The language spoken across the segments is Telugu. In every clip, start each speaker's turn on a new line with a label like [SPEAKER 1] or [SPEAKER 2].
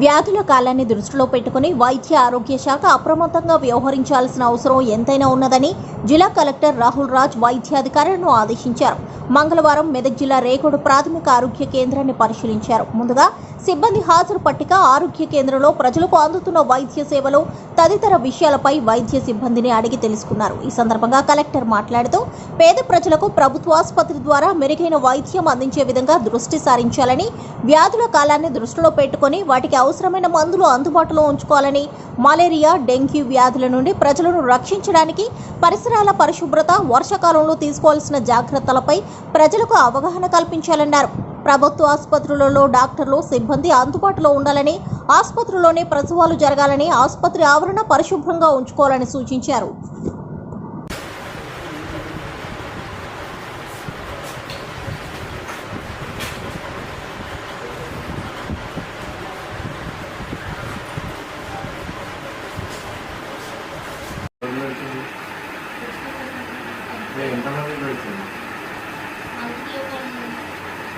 [SPEAKER 1] వ్యాధుల కాలాన్ని దృష్టిలో పెట్టుకుని వైద్య ఆరోగ్య శాఖ అప్రమత్తంగా వ్యవహరించాల్సిన అవసరం ఎంతైనా ఉన్నదని జిల్లా కలెక్టర్ రాహుల్ రాజ్ వైద్యాధికారులను ఆదేశించారు. మంగళవారం మెదక్ జిల్లా రేగోడు ప్రాథమిక ఆరోగ్య కేంద్రాన్ని పరిశీలించారు. ముందుగా సిబ్బంది హాజరు పట్టిక ఆరోగ్య కేంద్రంలో ప్రజలకు అందుతున్న వైద్య సేవలు తదితర విషయాలపై వైద్య సిబ్బందిని అడిగి తెలుసుకున్నారు. ఈ సందర్భంగా కలెక్టర్ మాట్లాడుతూ పేద ప్రజలకు ప్రభుత్వ ఆసుపత్రి ద్వారా మెరుగైన వైద్యం అందించే విధంగా దృష్టి సారించాలని వ్యాధుల కాలాన్ని దృష్టిలో పెట్టుకొని వాటికి అవసరమైన మందులు అందుబాటులో ఉంచుకోవాలని మలేరియా డెంగ్యూ వ్యాధుల నుండి ప్రజలను రక్షించడానికి పరిసరాల పరిశుభ్రత వర్షాకాలంలో తీసుకోవాల్సిన జాగ్రత్తలపై ప్రజలకు అవగాహన కల్పించాలన్నారు. ప్రభుత్వ ఆసుపత్రులలో డాక్టర్లు సిబ్బంది అందుబాటులో ఉండాలని ఆసుపత్రిలోనే ప్రసవాలు జరగాలని ఆసుపత్రి ఆవరణ పరిశుభ్రంగా ఉంచుకోవాలని సూచించారు
[SPEAKER 2] ఎవరు పెడుతుంది? అంటే ఎంతమంది పెడుతుంది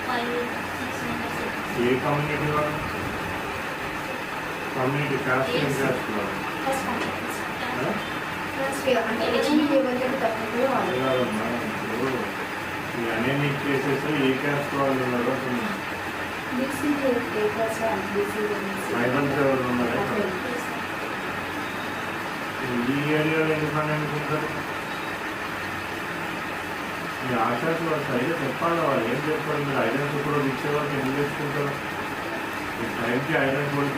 [SPEAKER 3] ఫైవ్ సిక్స్ మెంబర్స్
[SPEAKER 2] ఏ కమ్యూనిటీ వాళ్ళు కమ్యూనిటీ కాస్ట్ ఏం ఇప్పుడు ఈ అనేమిక్ కేసెస్ ఏ కాస్ట్ వాళ్ళు ఉన్నారో. ట్రైబల్స్ ఎవరు ఉన్నారా? ఈ ఏరియాలో ఎందుకు అనేమిక్ ఉంటారు ఈ ఆశాసు వాళ్ళు సరిగ్గా చెప్పాలి? వాళ్ళు ఏం చెప్తారు మీరు ఐరన్స్ కూడా ఇచ్చేవాళ్ళకి ఎందుకు తెచ్చుకుంటారు ఈ టైంకి ఐరన్ కూడా